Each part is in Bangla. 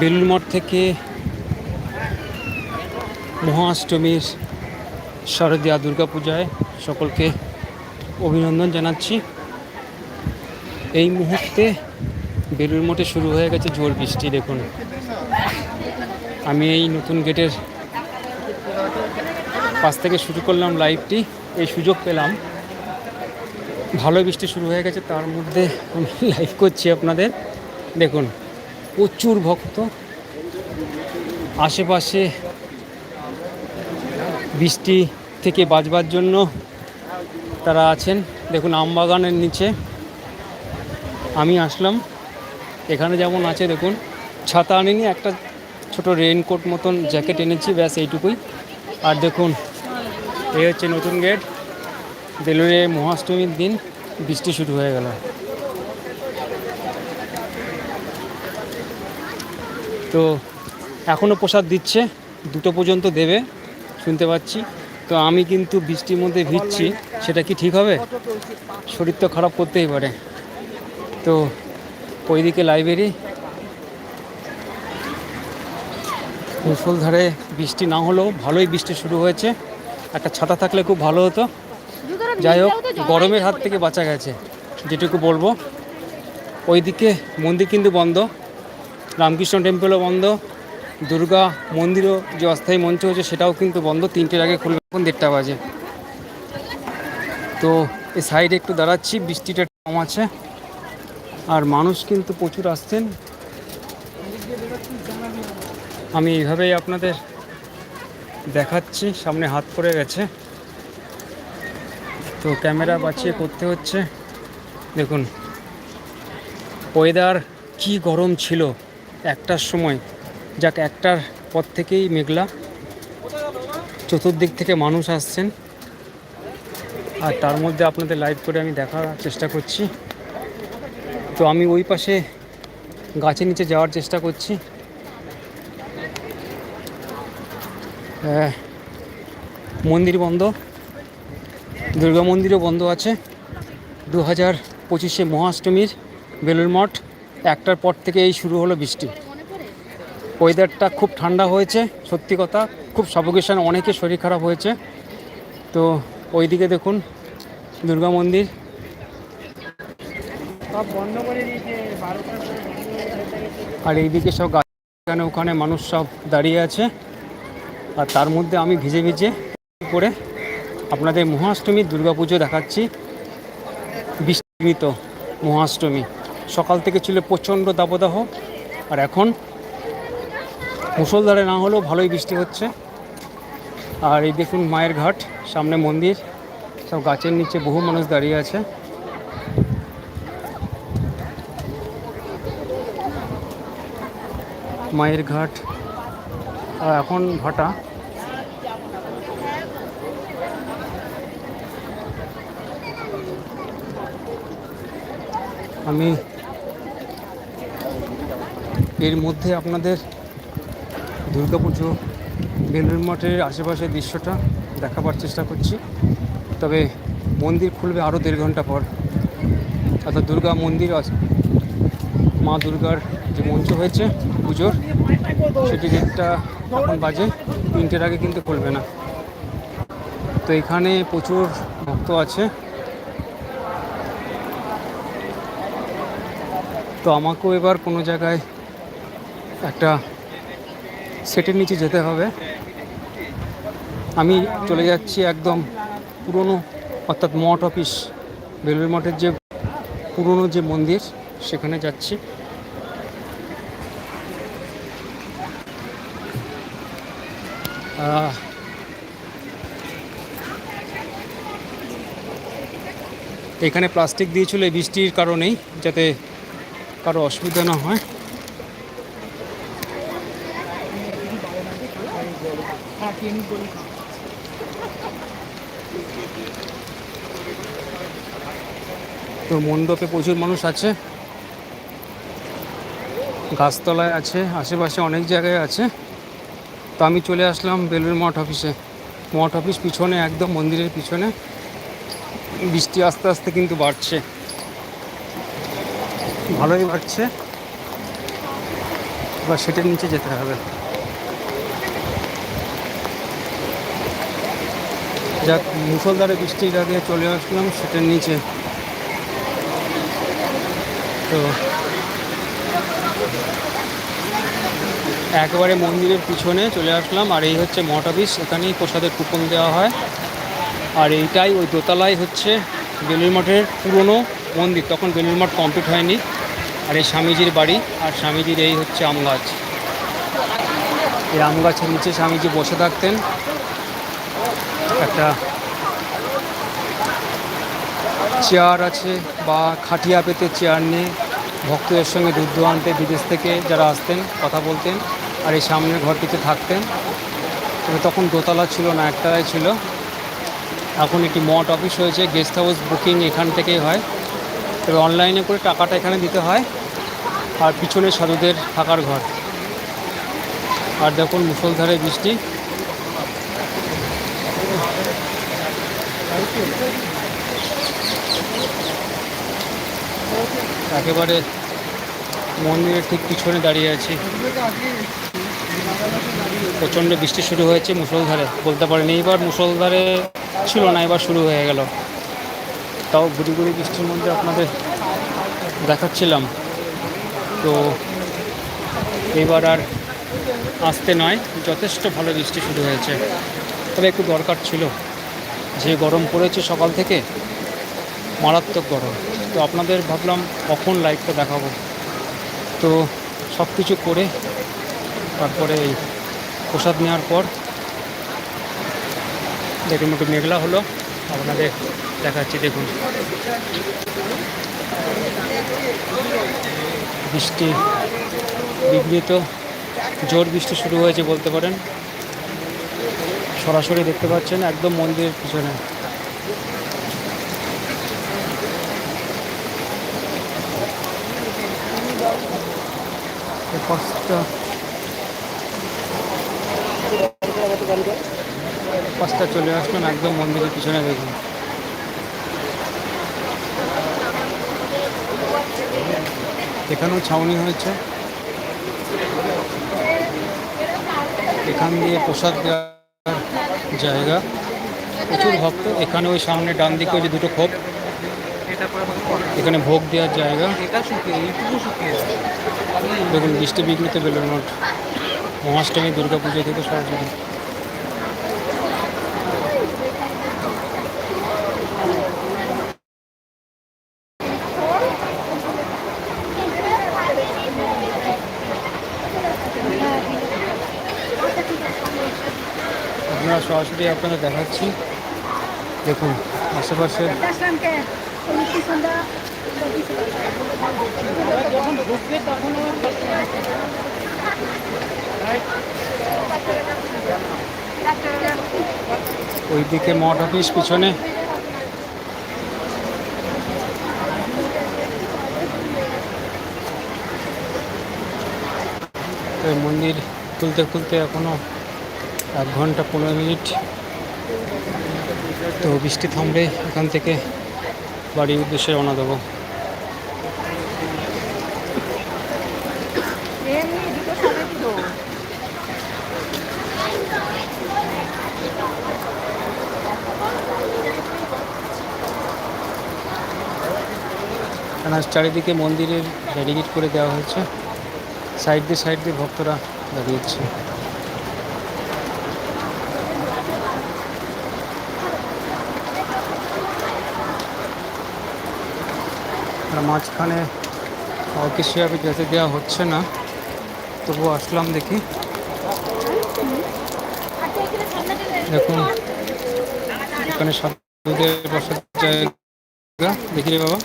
বেলুর মঠ থেকে মহাষ্টমীর শারদীয়া দুর্গাপূজায় সকলকে অভিনন্দন জানাচ্ছি। এই মুহূর্তে বেলুর মঠে শুরু হয়ে গেছে ঝড় বৃষ্টি, দেখুন। আমি এই নতুন গেটের পাশ থেকে শুরু করলাম লাইভটি এই সুযোগ পেলাম। ভালো বৃষ্টি শুরু হয়ে গেছে, তার মধ্যে আমি লাইভ করছি আপনাদের। দেখুন, প্রচুর ভক্ত। আশেপাশে বৃষ্টি থেকে বাঁচবার জন্য তারা আছেন। দেখুন, আমবাগানের নিচে আমি আসলাম। এখানে যেমন আছে, দেখুন, ছাতা আনিনি, একটা ছোট রেইনকোট মতন জ্যাকেট এনেছি, ব্যাস এইটুকুই। আর দেখুন, এই হচ্ছে নতুন গেট বেলুড়ে মহাষ্টমীর দিন বৃষ্টি শুরু হয়ে গেল। তো এখনও প্রসাদ দিচ্ছে, দুটো পর্যন্ত দেবে, শুনতে পাচ্ছি। তো আমি কিন্তু বৃষ্টির মধ্যে ভিজছি, সেটা কি ঠিক হবে? শরীর তো খারাপ করতেই পারে। তো ওইদিকে লাইব্রেরি। মুসলধারে বৃষ্টি না হলেও ভালোই বৃষ্টি শুরু হয়েছে। একটা ছাতা থাকলে খুব ভালো হতো। যাই হোক গরমের হাত থেকে বাঁচা গেছে যেটুকু বলব। ওইদিকে মন্দির কিন্তু বন্ধ রামকৃষ্ণ টেম্পলও বন্ধ দুর্গা মন্দিরও যে অস্থায়ী মঞ্চ হয়েছে সেটাও কিন্তু বন্ধ তিনটের আগে খুলবে এখন দেড়টা বাজে। তো এই সাইডে একটু দাঁড়াচ্ছি বৃষ্টিটা কম আছে আর মানুষ কিন্তু প্রচুর আসছেন। আমি এইভাবেই আপনাদের দেখাচ্ছি সামনে হাত পড়ে গেছে। তো ক্যামেরা বাঁচিয়ে করতে হচ্ছে। দেখুন ওয়েদার কি গরম ছিল একটার সময়। যাক, একটার পর থেকেই মেঘলা। চতুর্দিক থেকে মানুষ আসছেন। আর তার মধ্যে আপনাদের লাইভ করে আমি দেখার চেষ্টা করছি। তো আমি ওই পাশে গাছের নিচে যাওয়ার চেষ্টা করছি। মন্দির বন্ধ। দুর্গা মন্দিরও বন্ধ আছে। দু হাজার পঁচিশে মহাষ্টমীর বেলুর মঠ একটার পর থেকে এই শুরু হলো বৃষ্টি। ওয়েদারটা খুব ঠান্ডা হয়েছে সত্যি কথা। খুব সাবকেশন অনেকে শরীর খারাপ হয়েছে। তো ওইদিকে দেখুন দুর্গা মন্দির। আর এইদিকে সব গাছ ওখানে মানুষ সব দাঁড়িয়ে আছে। আর তার মধ্যে আমি ভিজে ভিজে করে আপনাদের মহাষ্টমীর দুর্গাপুজো দেখাচ্ছি। বৃষ্টিমিত মহাষ্টমী। সকাল থেকে ছিল প্রচণ্ড দাবদাহ, আর এখন মুসলধারে না হলেও ভালোই বৃষ্টি হচ্ছে। আর এই দেখুন মায়ের ঘাট, সামনে মন্দির, সব গাছের নিচে বহু মানুষ দাঁড়িয়ে আছে। মায়ের ঘাট, আর এখন ভাটা। আমি এর মধ্যে আপনাদের দুর্গাপুজো বেলুর মঠের আশেপাশের দৃশ্যটা দেখাবার চেষ্টা করছি। তবে মন্দির খুলবে আরও দেড় ঘণ্টা পর। অর্থাৎ দুর্গা মন্দির আস- মা দুর্গার যে মঞ্চ হয়েছে পুজোর সেটি ডেটটা এখন বাজে, তিনটের আগে কিন্তু খুলবে না। তো এখানে প্রচুর ভক্ত আছে। তো আমাকেও এবার কোনো জায়গায় একটা সেটের নিচে যেতে হবে। আমি চলে যাচ্ছি একদম পুরনো, অর্থাৎ মঠ অফিস বেলুর মঠের যে পুরনো যে মন্দির, সেখানে যাচ্ছি। এখানে প্লাস্টিক দিয়েছিল বৃষ্টির কারণেই, যাতে কারও অসুবিধা না হয়। তো মণ্ডপে প্রচুর মানুষ আছে। গাছতলায় আছে, আশেপাশে অনেক জায়গায় আছে। তো আমি চলে আসলাম বেলুর মঠ অফিসে। মঠ অফিস পিছনে, একদম মন্দিরের পিছনে। বৃষ্টি আস্তে আস্তে কিন্তু বাড়ছে। ভালোই বাড়ছে এবার সেটার নিচে যেতে হবে। যাক মুসলধারে বৃষ্টির আগে চলে আসলাম সেটার নিচে। তো একেবারে মন্দিরের পিছনে চলে আসলাম, আর এই হচ্ছে মঠ অফিস এখানেই প্রসাদের কুপন দেওয়া হয়। আর এইটাই ওই দোতলায় হচ্ছে বেলুর মঠের পুরনো মন্দির, তখন বেলুর মঠ কমপ্লিট হয়নি। আর এই স্বামীজির বাড়ি, আর স্বামীজির এই হচ্ছে আম গাছ। এই আম গাছের নিচে স্বামীজি বসে থাকতেন। একটা চেয়ার আছে বা খাটিয়া পেতে চেয়ার নিয়ে ভক্তদের সঙ্গে দুধ আনতে বিদেশ থেকে যারা আসতেন, কথা বলতেন, আর এই সামনের ঘরটিতে থাকতেন। তবে তখন দোতলা ছিল না একতলায় ছিল। এখন একটি মঠ অফিস হয়েছে, গেস্ট হাউস বুকিং এখান থেকেই হয়। তবে অনলাইনে করে টাকাটা এখানে দিতে হয়। আর পিছনে সাধুদের থাকার ঘর। আর দেখুন মুসলধারে বৃষ্টি। একেবারে মন্দিরের ঠিক পিছনে দাঁড়িয়ে আছি। প্রচণ্ড বৃষ্টি শুরু হয়েছে মুসলধারে। বলতে পারেন, এইবার মুসলধারে ছিল না, এবার শুরু হয়ে গেল। তাও গুড়ি গুড়ি বৃষ্টির মধ্যে আপনাদের দেখাচ্ছিলাম। তো এবার আর আসতে নয়, যথেষ্ট ভালো বৃষ্টি শুরু হয়েছে। তবে একটু দরকার ছিল। যে গরম পড়েছে সকাল থেকে, মারাত্মক গরম। তো আপনাদের ভাবলাম কখন লাইভটা দেখাবো। তো সব কিছু করে তারপরে এই প্রসাদ নেওয়ার পর, দেখুন একটু মেঘলা হলো। আপনাদের দেখাচ্ছি, দেখুন। বৃষ্টি বিঘ্নিত, জোর বৃষ্টি শুরু হয়েছে বলতে পারেন। সরাসরি দেখতে পাচ্ছেন, একদম মন্দিরের পিছনে। পাঁচটা চলে আসলাম একদম মন্দিরের পিছনে দেখুন। এখানেও ছাউনি হয়েছে। এখান দিয়ে প্রসাদ দেওয়ার জায়গা। প্রচুর ভক্ত। এখানে ওই সামনে ডান দিকে ওই যে দুটো খোপ। এখানে ভোগ দেওয়ার জায়গা। দেখুন, বৃষ্টি বিঘ্নিত বেলুর মঠ। মহাষ্টমী, দুর্গাপুজো থেকে সরাসরি আপনারা সরাসরি আপনারা দেখাচ্ছি। দেখুন আশেপাশে ওইদিকে মঠ অফিস পিছনে। মন্দির খুলতে খুলতে এখনও এক ঘণ্টা পনেরো মিনিট। তো বৃষ্টি থামলে এখান থেকে বাড়ির উদ্দেশ্যে রওনা দেবো। চারিদিকে মন্দিরের ব্যারিকেড করে দেওয়া হয়েছে। সাইড দিয়ে সাইড দিয়ে ভক্তরা দাঁড়িয়েছে মাঝখানে অফিসিয়ালি যেতে দেওয়া হচ্ছে না, তবুও আসলাম দেখি। দেখুন, এখানে সাধুদের বসার জায়গা। দেখি রে বাবা।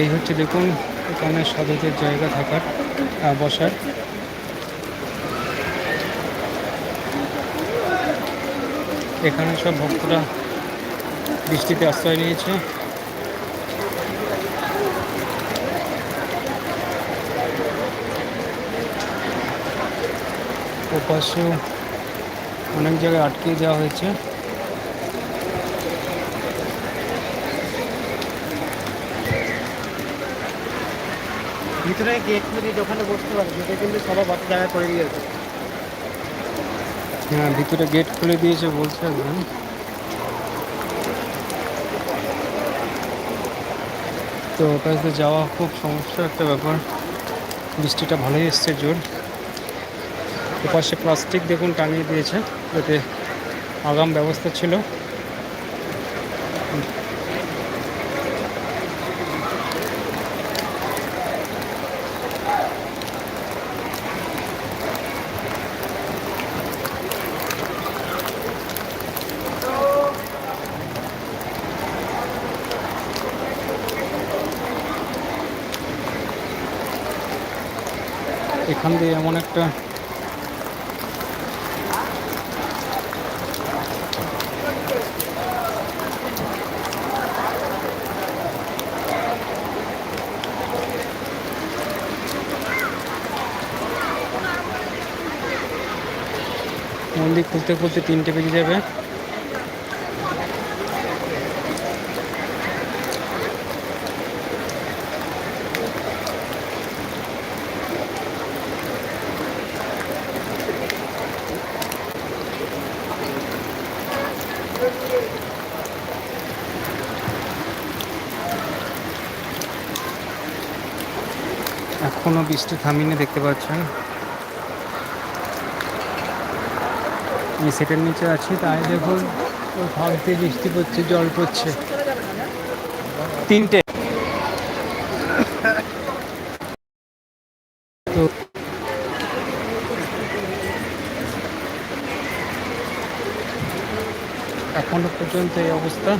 এই হচ্ছে দেখুন, এখানে সাধুদের জায়গা থাকার বসার। এখানে সব ভক্তরা বৃষ্টিতে আশ্রয় নিয়েছে। অনেক জায়গায় আটকে দেওয়া হয়েছে। ভিতরে গেট খুলে ওখানে বসতে পারে গেটে কিন্তু সবাই বসার জায়গা করে দিয়েছে হ্যাঁ ভিতরে গেট খুলে দিয়েছে বলছে একজন তো ওপাশে যাওয়া খুব সমস্যা একটা ব্যাপার। বৃষ্টিটা ভালোই এসছে জোর। ওপাশে প্লাস্টিক দেখুন টাঙিয়ে দিয়েছে, যাতে আগাম ব্যবস্থা ছিল। দিয়ে এমন একটা মন্দির খুলতে খুলতে তিনটে বেজে যাবে। এখনও বৃষ্টি থামিনি, দেখতে পাচ্ছেন। এই সেটের নিচে আছি, তাই দেখুন দিয়ে বৃষ্টি পড়ছে, জল পড়ছে। তিনটে। এখনও পর্যন্ত এই অবস্থা।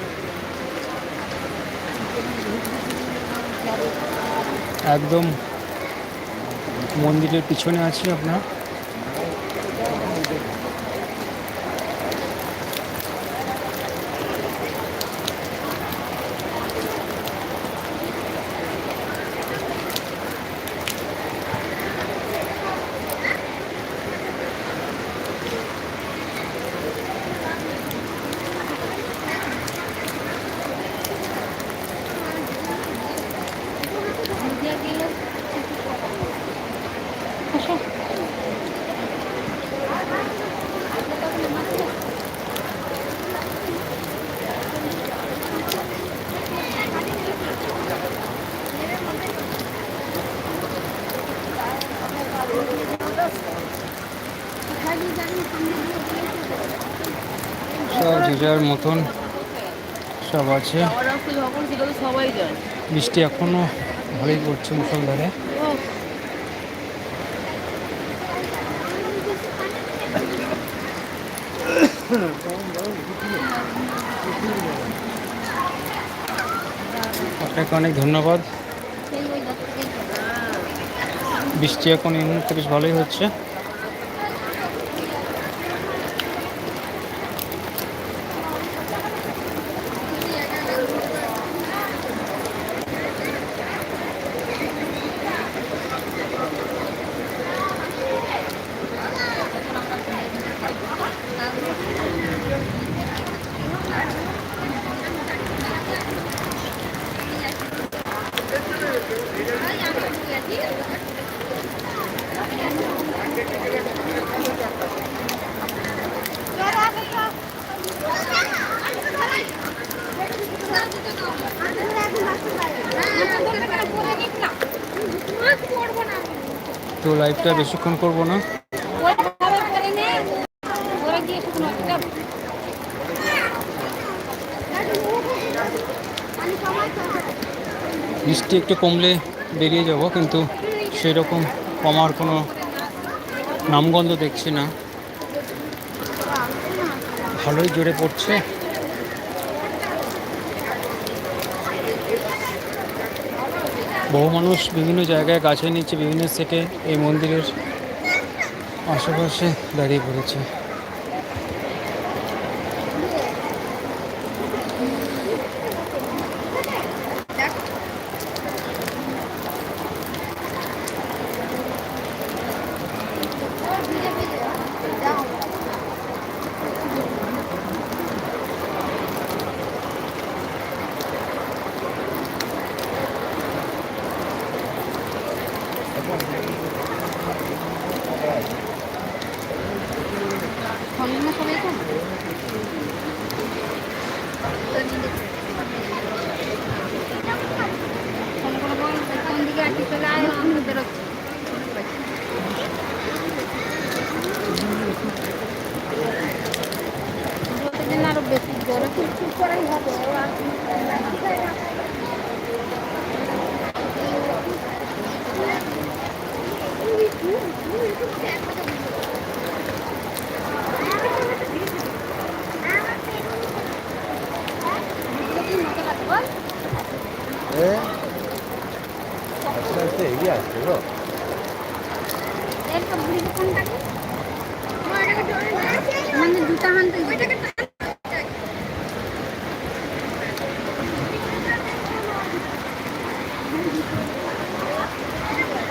একদম মন্দিরের পিছনে আছি আপনার। সব যে যার মতন সব আছে। বৃষ্টি এখনও ভালোই পড়ছে মুসলধারে। আপনাকে অনেক ধন্যবাদ। বৃষ্টি এখন মুহূর্তে বেশ ভালোই হচ্ছে। লাইভটা বেশিক্ষণ করব না। বৃষ্টি একটু কমলে বেরিয়ে যাব, কিন্তু সেই রকম কমার কোনো নামগন্ধ দেখছি না। ভালোই জোরে পড়ছে। বহু মানুষ বিভিন্ন জায়গায় গাছের নিচে বিভিন্ন থেকে এই মন্দিরের আশেপাশে দাঁড়িয়ে পড়েছে। বেরোচ্ছি এগিয়ে আসছে গো। মানে দুটা হানতে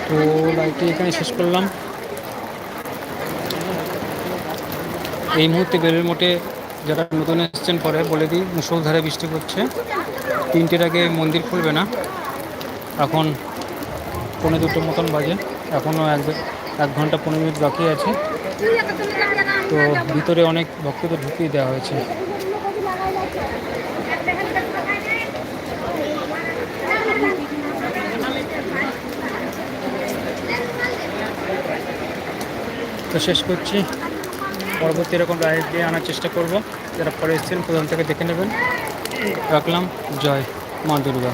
তো লাইভটি এখানে শেষ করলাম। এই মুহূর্তে বেলুর মোটে যারা নতুন এসছেন পরে বলে দিই মুসলধারে বৃষ্টি করছে তিনটের আগে মন্দির খুলবে না। এখন পৌনে দুটো মতন বাজে। এখনও এক এক ঘণ্টা পনেরো মিনিট বাকি আছে। তো ভিতরে অনেক ভক্তদের ঢুকিয়ে দেওয়া হয়েছে। তো শেষ করছি। পরবর্তী এরকম রাইড দিয়ে আনার চেষ্টা করব। যারা পরে এসেছেন, প্রধান থেকে দেখে নেবেন। রাখলাম। জয় মা দুর্গা।